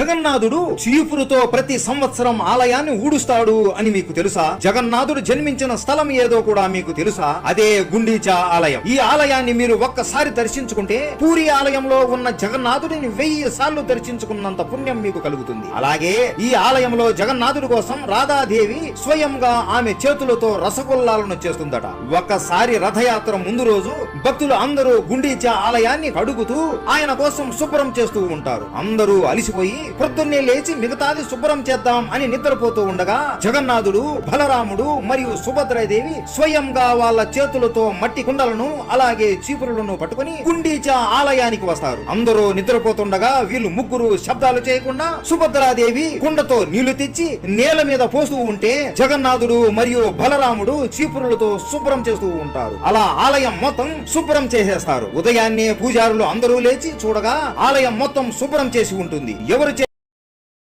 జగన్నాథుడు చీపురుతో ప్రతి సంవత్సరం ఆలయాన్ని ఊడుస్తాడు అని మీకు తెలుసా? జగన్నాథుడు జన్మించిన స్థలం ఏదో కూడా మీకు తెలుసా? అదే గుండీచా ఆలయం. ఈ ఆలయాన్ని మీరు ఒక్కసారి దర్శించుకుంటే పూరి ఆలయంలో ఉన్న జగన్నాథుడిని వెయ్యి సార్లు దర్శించుకున్నంత పుణ్యం మీకు కలుగుతుంది. అలాగే ఈ ఆలయంలో జగన్నాథుడి కోసం రాధాదేవి స్వయంగా ఆమె చేతులతో రసగుల్లాలను చేస్తుందట. ఒక్కసారి రథయాత్ర ముందు రోజు భక్తులు అందరూ గుండీచా ఆలయాన్ని కడుగుతూ ఆయన కోసం శుభ్రం చేస్తూ ఉంటారు. అందరూ అలిసిపోయి ప్రొద్దున్నే లేచి మిగతాది శుభ్రం చేద్దాం అని నిద్రపోతూ ఉండగా జగన్నాథుడు బలరాముడు మరియు సుభద్రాదేవి స్వయంగా వాళ్ళ చేతులతో మట్టి కుండలను అలాగే చీపురులను పట్టుకుని గుండీచా ఆలయానికి వస్తారు. అందరూ నిద్రపోతుండగా వీళ్ళు ముగ్గురు శబ్దాలు చేయకుండా సుభద్రాదేవి కుండతో నీళ్ళు తెచ్చి నేల మీద పోస్తూ ఉంటే జగన్నాథుడు మరియు బలరాముడు చీపురులతో శుభ్రం చేస్తూ ఉంటారు. అలా ఆలయం మొత్తం శుభ్రం చేసేస్తారు. ఉదయాన్నే పూజారులు అందరూ లేచి చూడగా ఆలయం మొత్తం శుభ్రం చేసి ఉంటుంది. ఎవరు